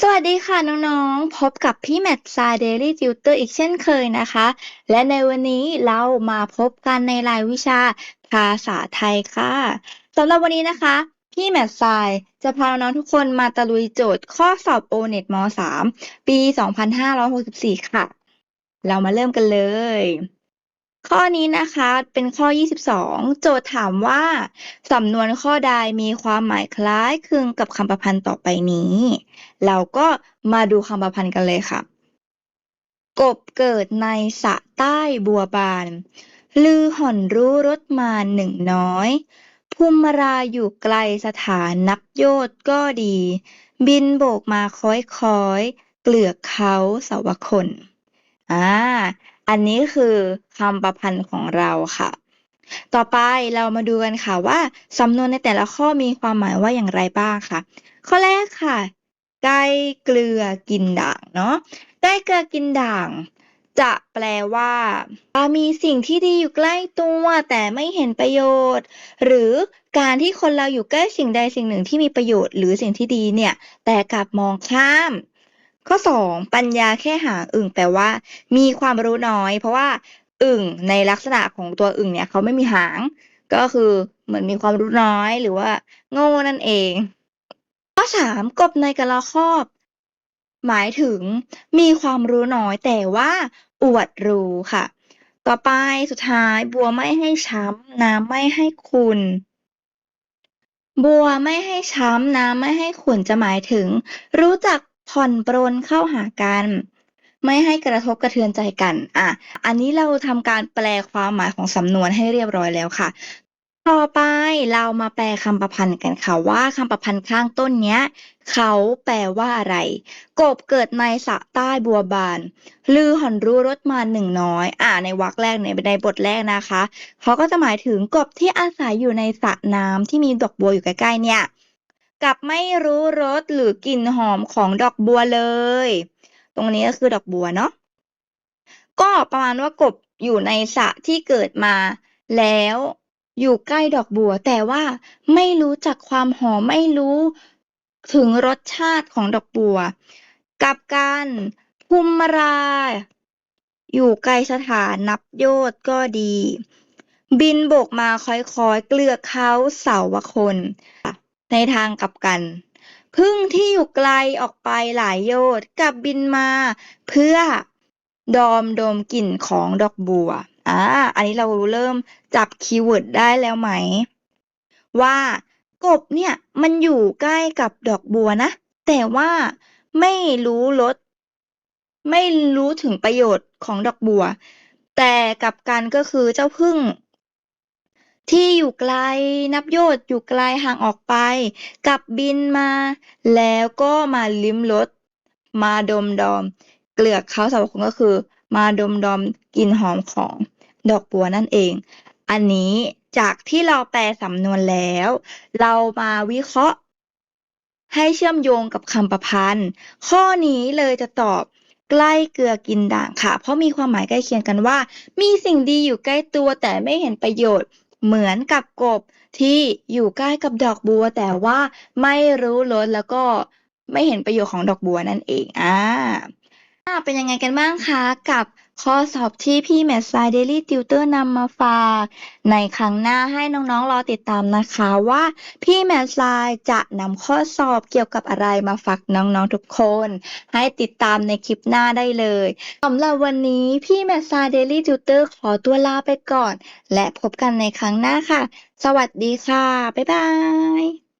สวัสดีค่ะน้องๆ พบกับพี่แมทซาเดลี่ติวเตอร์อีกเช่นเคยนะคะ และในวันนี้เรามาพบกันในรายวิชาภาษาไทยค่ะสำหรับวันนี้นะคะ พี่แมททรายจะพาน้องๆทุกคนมาตะลุยโจทย์ข้อสอบโอเน็ตม .3 ปี 2564 ค่ะ เรามาเริ่มกันเลย ข้อนี้นะคะเป็นข้อ 22 โจทย์ถามว่า สำนวนข้อใดมีความหมายคล้ายคลึงกับคำประพันธ์ต่อไปนี้ เราก็มาดูคำประพันธ์กันเลยค่ะ กบเกิดในสะใต้บัวบาน ลือห่อนรู้รถมาหนึ่งน้อย ภูมิราอยู่ไกลสถานนับโยชน์ก็ดี บินโบกมาค้อยค้อยเกลือกเขาสวคนอ่า อันนี้คือคำประพันธ์ของเราค่ะ ต่อไปเรามาดูกันค่ะว่าสำนวนในแต่ละข้อมีความหมายว่าอย่างไรบ้างค่ะ ข้อแรกค่ะไก่เกลือกินด่างเนาะไก่เกลือกินด่าง จะแปลว่ามีสิ่งที่ดีอยู่ใกล้ตัวแต่ไม่เห็นประโยชน์ หรือการที่คนเราอยู่ใกล้สิ่งใดสิ่งหนึ่งที่มีประโยชน์ หรือสิ่งที่ดีเนี่ย แต่กลับมองข้าม ข้อสองปัญญาแค่หางอึ่งแปลว่า มีความรู้น้อย เพราะว่าอึ่งในลักษณะของตัวอึ่งเนี่ยเขาไม่มีหาง ก็คือเหมือนมีความรู้น้อยหรือว่า โง่นั่นเอง ข้อสามกบในกระคอกหมายถึงมีความรู้น้อยแต่ว่าอวดรู้ค่ะ ต่อไปสุดท้ายบัวไม่ให้ช้ำน้ำไม่ให้คุณบัวไม่ให้ช้ำน้ำไม่ให้ขุ่นจะหมายถึง รู้จัก ผ่อนปรนเข้าหากัน ไม่ให้กระทบกระเทือนใจกัน อะ อันนี้เราทำการแปลความหมายของสำนวนให้เรียบร้อยแล้วค่ะ ต่อไปเรามาแปลคำประพันธ์กันค่ะว่าคำประพันธ์ข้างต้นเนี้ย เขาแปลว่าอะไร กบเกิดในสระใต้บัวบาน ลือหันรู้รถมาหนึ่งน้อย อ่า ในวรรคแรกในในบทแรกนะคะเขาก็จะหมายถึงกบที่อาศัยอยู่ในสระน้ำที่มีดอกบัวอยู่ใกล้ๆเนี่ย กับไม่รู้รสหรือกลิ่นหอมของดอกบัวเลย ตรงนี้ก็คือดอกบัวเนาะก็ประมาณว่ากบอยู่ในสระที่เกิดมา แล้วอยู่ใกล้ดอกบัว แต่ว่าไม่รู้จักความหอมไม่รู้ถึงรสชาติของดอกบัว กับการภูมิรา อยู่ไกลสถานนับโยชน์ก็ดี บินโบกมาค่อยๆเกลือกเขาเสาวคน ในทางกลับกัน พึ่งที่อยู่ไกลออกไปหลายโยชน์กลับบินมา เพื่อดอมดมกลิ่นของดอกบัวอ่าอันนี้เราเริ่มจับคีย์เวิร์ดได้แล้วไหม ว่ากบเนี่ยมันอยู่ใกล้กับดอกบัวนะ แต่ว่าไม่รู้รสไม่รู้ถึงประโยชน์ของดอกบัว แต่กับกันก็คือเจ้าพึ่ง ที่อยู่ไกลนับโยชน์อยู่ไกลห่างออกไปกลับบินมา แล้วก็มาลิ้มรสมาดมดอม เกลือกเขาสาวคนก็คือ มาดมดอมกลิ่นหอมของดอกบัวนั่นเอง อันนี้จากที่เราแปลสำนวนแล้ว เรามาวิเคราะห์ ให้เชื่อมโยงกับคำประพันธ์ ข้อนี้เลยจะตอบใกล้เกลือกินด่างค่ะ เพราะมีความหมายใกล้เคียงกันว่า มีสิ่งดีอยู่ใกล้ตัวแต่ไม่เห็นประโยชน์ เหมือนกับกบที่อยู่ใกล้กับดอกบัว แต่ว่าไม่รู้รสแล้วก็ไม่เห็นประโยชน์ของดอกบัวนั่นเองอ่าเป็นยังไงกันบ้างคะกับ ข้อสอบที่พี่แมทไซเดลี่ติวเตอร์นำมาฝาก ในครั้งหน้าให้น้องๆรอติดตามนะคะว่าพี่แมทไซจะนำข้อสอบเกี่ยวกับอะไรมาฝากน้องๆทุกคน ให้ติดตามในคลิปหน้าได้เลยสำหรับวันนี้พี่แมทไซเดลี่ติวเตอร์ขอตัวลาไปก่อน และพบกันในครั้งหน้าค่ะ สวัสดีค่ะ บ๊ายบาย